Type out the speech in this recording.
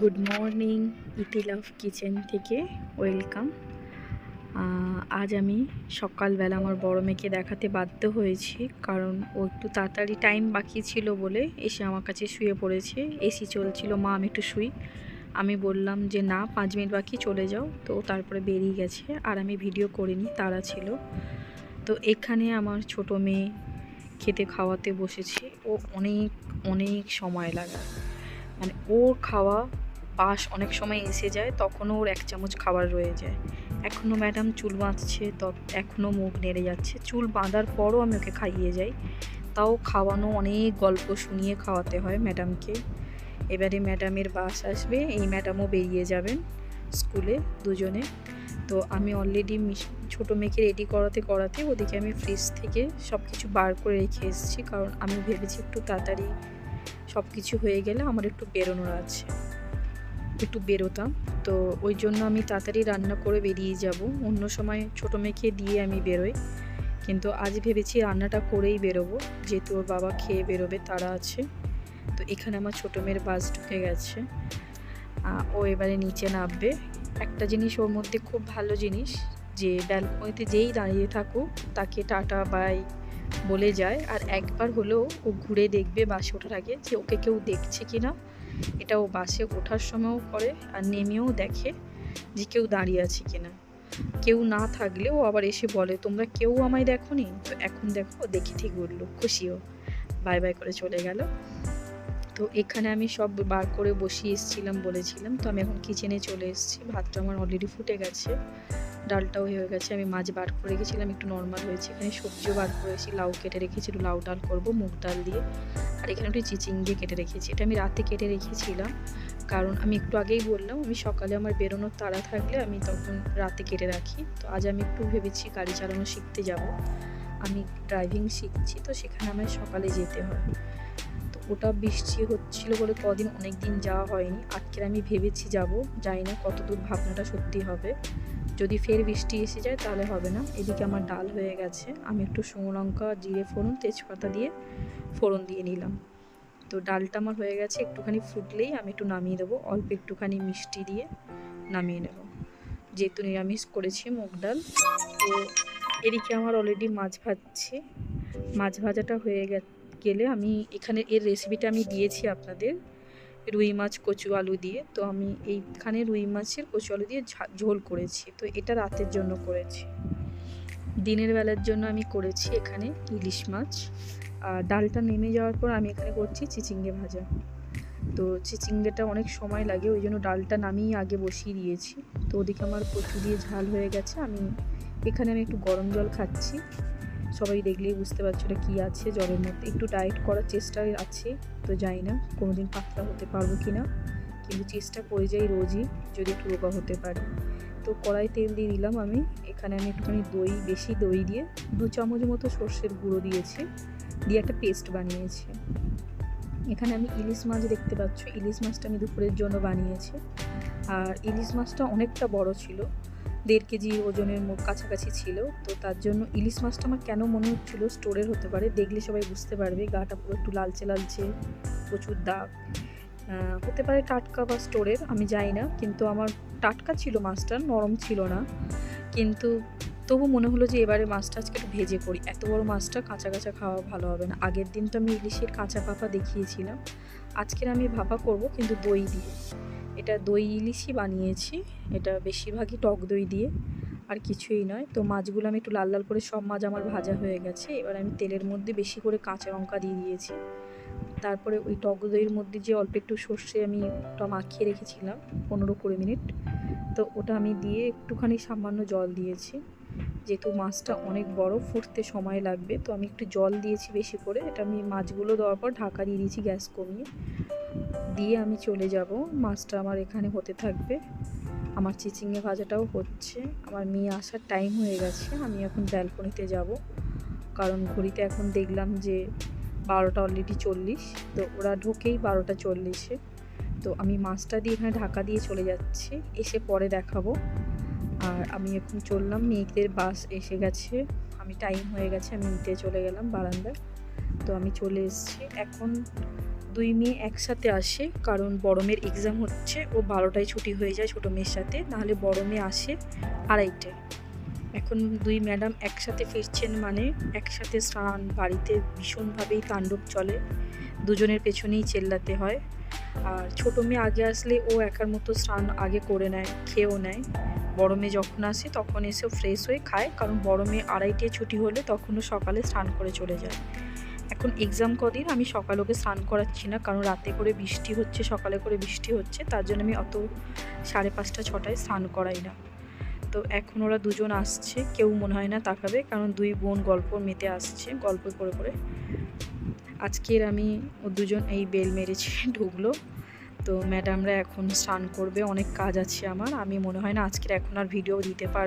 Good morning ইতি লাভ kitchen থেকে welcome আজ আমি সকালবেলা আমার বড় মেয়েকে দেখাতে বাধ্য হয়েছি, কারণ ও একটু তাড়াতাড়ি টাইম বাকি ছিল বলে এসে আমার কাছে শুয়ে পড়েছে। এসি চলছিল, মা আমি একটু শুই। আমি বললাম যে, না, পাঁচ মিনিট বাকি, চলে যাও। তো তারপরে বেরিয়ে গেছে, আর আমি ভিডিও করিনি, তারা ছিল। তো এখানে আমার ছোট মেয়ে খেতে খাওয়াতে বসেছে। ও অনেক অনেক সময় লাগায় মানে ওর খাওয়া পাশ অনেক সময় এসে যায়, তখনও ওর এক চামচ খাবার রয়ে যায়। এখনও ম্যাডাম চুল বাঁধছে ত এখনও মুখ নেড়ে যাচ্ছে। চুল বাঁধার পরও আমি ওকে খাইয়ে যাই। তাও খাওয়ানো অনেক গল্প শুনিয়ে খাওয়াতে হয় ম্যাডামকে। এবারে ম্যাডামের বাস আসবে, এই ম্যাডামও বেরিয়ে যাবেন স্কুলে দুজনে। তো আমি অলরেডি ছোটো মেয়েকে রেডি করাতে করাতে ওদিকে আমি ফ্রিজ থেকে সব কিছু বার করে রেখে এসেছি। কারণ আমি ভেবেছি একটু তাড়াতাড়ি সব কিছু হয়ে গেলে আমার একটু বেরোনোর আছে। একটু বেরোতাম। তো ওই জন্য আমি তাড়াতাড়ি রান্না করে বেরিয়ে যাব। অন্য সময় ছোটো মেয়েকে দিয়ে আমি বেরোই। কিন্তু আজ ভেবেছি রান্নাটা করেই বেরোবো। যেহেতু ওর বাবা খেয়ে বেরোবে, তারা আছে। তো এখানে আমার ছোটো মেয়ের বাস ঢুকে গেছে। ও এবারে নিচে নামবে। একটা জিনিস ওর মধ্যে খুব ভালো জিনিস যে ব্যালকনিতে যেই দাঁড়িয়ে থাকুক, তাকে টাটা, বাই বলে যায় আর একবার হলেও ও ঘুরে দেখবে বাসে ওঠার আগে যে ওকে কেউ দেখছে কি না। এটা ও বাসে ওঠার সময়ও করে আর নেমেও দেখে যে কেউ দাঁড়িয়ে আছে কি না। কেউ না থাকলে ও আবার এসে বলে, তোমরা কেউ আমায় দেখো নি তো এখন দেখো ও দেখে ঠিক বলল, খুশিও। বাই বাই করে চলে গেল। তো এখানে আমি সব বার করে বসিয়ে এসেছিলাম, বলেছিলাম। তো আমি এখন কিচেনে চলে এসেছি। ভাতটা আমার অলরেডি ফুটে গেছে। ডালটাও হয়ে গেছে, আমি মাছ বার করে রেখেছিলাম একটু নর্মাল হয়েছে এখানে, সবজিও বার করেছি, লাউ কেটে রেখেছি, একটু লাউ ডাল করব, মুগ ডাল দিয়ে, আর এখানে একটু চিচিং দিয়ে কেটে রেখেছি, এটা আমি রাতে কেটে রেখেছিলাম, কারণ আমি একটু আগেই বললাম, আমি সকালে আমার বেরোনোর তাড়া থাকলে আমি তখন রাতে কেটে রাখি, তো আজ আমি একটু ভেবেছি গাড়ি চালানো শিখতে যাব, আমি ড্রাইভিং শিখছি, তো সেখানে আমার সকালে যেতে হয়, তো ওটা বৃষ্টি হচ্ছিল বলে কদিন অনেক দিন যাওয়া হয়নি, আজকের আমি ভেবেছি যাব, জানি না কত দূর ভাবনাটা সত্যি হবে যদি ফের বৃষ্টি এসে যায় তাহলে হবে না। এদিকে আমার ডাল হয়ে গেছে। আমি একটু শুকনো লঙ্কা, জিরে, ফোড়ন, তেজপাতা দিয়ে ফোড়ন দিয়ে নিলাম। তো ডালটা আমার হয়ে গেছে, একটুখানি ফুটলেই আমি একটু নামিয়ে দেবো। অল্প একটুখানি মিষ্টি দিয়ে নামিয়ে নেব। যেহেতু নিরামিষ করেছি মুগ ডাল, তো এদিকে আমার অলরেডি মাছ ভাজছি। মাছ ভাজাটা হয়ে গেলে আমি এখানে এর রেসিপিটা আমি দিয়েছি আপনাদের। রুই মাছ কচু আলু দিয়ে, তো আমি এইখানে রুই মাছের কচু আলু দিয়ে ঝোল করেছি। তো এটা রাতের জন্য করেছি। দিনের বেলার জন্য আমি করেছি এখানে ইলিশ মাছ। আর ডালটা নেমে যাওয়ার পর আমি এখানে করছি চিচিঙ্গে ভাজা। তো চিচিঙ্গেটা অনেক সময় লাগে, ওই জন্য ডালটা নামিয়ে আগে বসিয়ে দিয়েছি। তো ওদিকে আমার কচু দিয়ে ঝাল হয়ে গেছে, আমি এখানে আমি একটু গরম জল খাচ্ছি। সবাই দেখলেই বুঝতে পারছ এটা কী আছে, জলের মধ্যে। একটু ডায়েট করার চেষ্টা আছে, তো যাই না কোনো দিন পাতলা হতে পারব কি না কিন্তু চেষ্টা করে যাই রোজই, যদি একটু রোগা হতে পারে। তো কড়াই তেল দিয়ে দিলাম আমি। এখানে আমি একটুখানি দই, বেশি দই দিয়ে, দু চামচ মতো সর্ষের গুঁড়ো দিয়েছি। দিয়ে একটা পেস্ট বানিয়েছি। এখানে আমি ইলিশ মাছ দেখতে পাচ্ছ। ইলিশ মাছটা আমি দুপুরের জন্য বানিয়েছি। আর ইলিশ মাছটা অনেকটা বড় ছিল। দেড় কেজি ওজনের কাছাকাছি ছিল, তো তার জন্য ইলিশ মাছটা আমার কেন মনে হচ্ছিল স্টোরের হতে পারে, দেখলে সবাই বুঝতে পারবে। গাটা পুরো একটু লালচে লালচে, প্রচুর দাগ। হতে পারে টাটকা বা স্টোরের আমি যাই না, কিন্তু আমার টাটকা ছিল মাছটা, নরম ছিল না। কিন্তু তবু মনে হলো যে এবারে মাছটা আজকে একটু ভেজে করি। এত বড় মাছটা কাঁচা কাঁচা খাওয়া ভালো হবে না। আগের দিন তো আমি ইলিশের কাঁচা ভাপা দেখিয়েছিলাম। আজকের আমি ভাপা করব, কিন্তু দই দিয়ে। এটা দই ইলিশই বানিয়েছি। এটা বেশিরভাগই টক দই দিয়ে, আর কিছুই নয়। তো মাছগুলো আমি একটু লাল লাল করে সব মাছ আমার ভাজা হয়ে গেছে। এবার আমি তেলের মধ্যে বেশি করে কাঁচা লঙ্কা দিয়ে দিয়েছি। তারপরে ওই টক দইয়ের মধ্যে যে অল্প একটু সর্ষে আমি ওটা মাখিয়ে রেখেছিলাম, পনেরো কুড়ি মিনিট। তো ওটা আমি দিয়ে একটুখানি সামান্য জল দিয়েছি। যেহেতু মাছটা অনেক বড়, ফুটতে সময় লাগবে। তো আমি একটু জল দিয়েছি বেশি করে। এটা আমি মাছগুলো দেওয়ার পর ঢাকা দিয়ে দিয়েছি গ্যাস কমিয়ে। দিয়ে আমি চলে যাব। মাছটা আমার এখানে হতে থাকবে। আমার চিচিঙ্গে ভাজাটাও হচ্ছে। আমার মেয়ে আসার টাইম হয়ে গেছে। আমি এখন ব্যালকনিতে যাব। কারণ ঘড়িতে এখন দেখলাম যে বারোটা অলরেডি চল্লিশ। তো ওরা ঢোকেই বারোটা চল্লিশে। তো আমি মাছটা দিয়ে এখানে ঢাকা দিয়ে চলে যাচ্ছি। এসে পরে দেখাবো। আর আমি এখন চললাম। মেয়েদের বাস এসে গেছে। আমি টাইম হয়ে গেছে। আমি নিতে চলে গেলাম বারান্দায়। তো আমি চলে এসেছি। এখন দুই মেয়ে একসাথে আসে, কারণ বড় মেয়ের এক্সাম হচ্ছে, ও বারোটায় ছুটি হয়ে যায় ছোটো মেয়ের সাথে, নাহলে বড় মেয়ে আসে আড়াইটায়। এখন দুই ম্যাডাম একসাথে ফিরছেন মানে একসাথে স্নান, বাড়িতে ভীষণভাবেই তাণ্ডব চলে, দুজনের পেছনেই চেল্লাতে হয়। আর ছোটো মেয়ে আগে আসলে ও একার মতো স্নান আগে করে নেয়, খেয়েও নেয়। বড় মেয়ে যখন আসে তখন এসেও ফ্রেশ হয়ে খায়, কারণ বড় মেয়ে আড়াইটে ছুটি হলে তখনও সকালে স্নান করে চলে যায়। এখন এক্সাম কদিন, আমি সকালে ওকে স্নান করাচ্ছি না, কারণ রাতে করে বৃষ্টি হচ্ছে, সকালে করে বৃষ্টি হচ্ছে, তার জন্য আমি অত সাড়ে পাঁচটা, ছটায় স্নান করাই না। তো এখন ওরা দুজন আসছে, কেউ মনে হয় না তাকাবে, কারণ দুই বোন গল্প মেতে আসছে, গল্প করে করে। আজকের আমি ও দুজন এই বেল মেরেছে, ঢুকলো। তো ম্যাডামরা এখন স্নান করবে, অনেক কাজ আছে আমার, আমি মনে হয় না আজকের এখন আর ভিডিও দিতে পারব।